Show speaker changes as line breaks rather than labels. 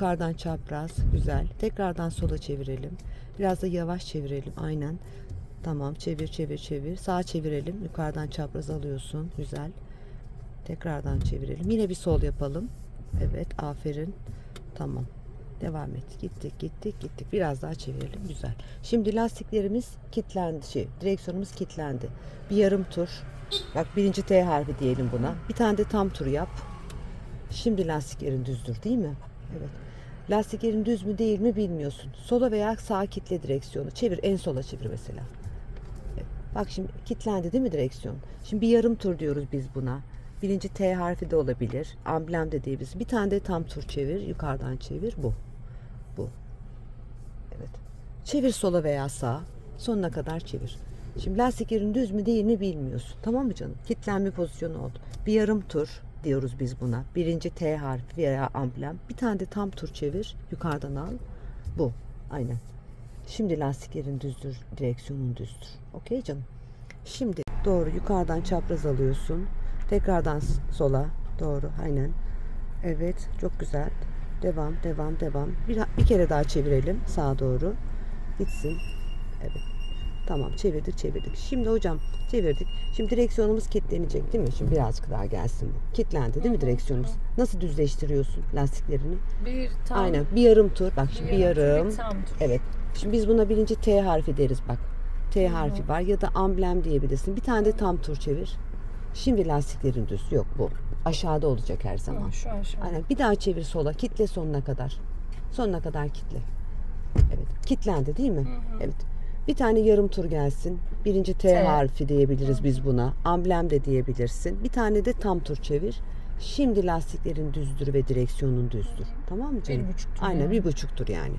Yukarıdan çapraz. Güzel. Tekrardan sola çevirelim. Biraz da yavaş çevirelim. Aynen. Tamam. Çevir çevir çevir. Sağa çevirelim. Yukarıdan çapraz alıyorsun. Güzel. Tekrardan çevirelim. Yine bir sol yapalım. Evet. Aferin. Tamam. Devam et. Gittik gittik gittik. Biraz daha çevirelim. Güzel. Şimdi lastiklerimiz kilitlendi. Şey, direksiyonumuz kilitlendi. Bir yarım tur. Bak birinci T harfi diyelim buna. Bir tane de tam tur yap. Şimdi lastiklerin düzdür değil mi? Evet. Lastiklerin düz mü değil mi bilmiyorsun. Sola veya sağa kitle direksiyonu. Çevir en sola çevir mesela. Bak şimdi kilitlendi değil mi direksiyon? Şimdi bir yarım tur diyoruz biz buna. Birinci T harfi de olabilir. Amblem de diyebiliriz. Bir tane de tam tur çevir. Yukarıdan çevir. Bu. Bu. Evet. Çevir sola veya sağa. Sonuna kadar çevir. Şimdi lastiklerin düz mü değil mi bilmiyorsun. Tamam mı canım? Kilitlenme pozisyonu oldu. Bir yarım tur diyoruz biz buna. Birinci T harfi veya amblem. Bir tane de tam tur çevir. Yukarıdan al. Bu. Aynen. Şimdi lastiklerin düzdür. Direksiyonun düzdür. Okey canım. Şimdi doğru yukarıdan çapraz alıyorsun. Tekrardan sola. Doğru. Aynen. Evet. Çok güzel. Devam, devam, devam. Bir, bir kere daha çevirelim sağa doğru. Gitsin. Evet. Tamam çevirdik çevirdik. Şimdi hocam çevirdik. Şimdi direksiyonumuz kilitlenecek değil mi? Şimdi birazcık daha gelsin bu. Kilitlendi değil mi direksiyonumuz? Nasıl düzleştiriyorsun lastiklerini?
Bir tam.
Aynen bir yarım tur. Bak şimdi bir yarım.
Bir tam tur.
Evet. Şimdi biz buna birinci T harfi deriz bak. T harfi var ya da amblem diyebilirsin. Bir tane de tam tur çevir. Şimdi lastiklerin düz. Yok bu. Aşağıda olacak her zaman.
Tamam, şu aşağı.
Aynen. Bir daha çevir sola. Kitle sonuna kadar. Sonuna kadar kitle. Evet. Kitlendi değil mi? Evet. Bir tane yarım tur gelsin. Birinci T,
T.
harfi diyebiliriz biz buna. Amblem de diyebilirsin. Bir tane de tam tur çevir. Şimdi lastiklerin düzdür ve direksiyonun düzdür. Tamam mı canım?
Bir buçuk tur
Aynen
yani.
bir buçuk tur yani.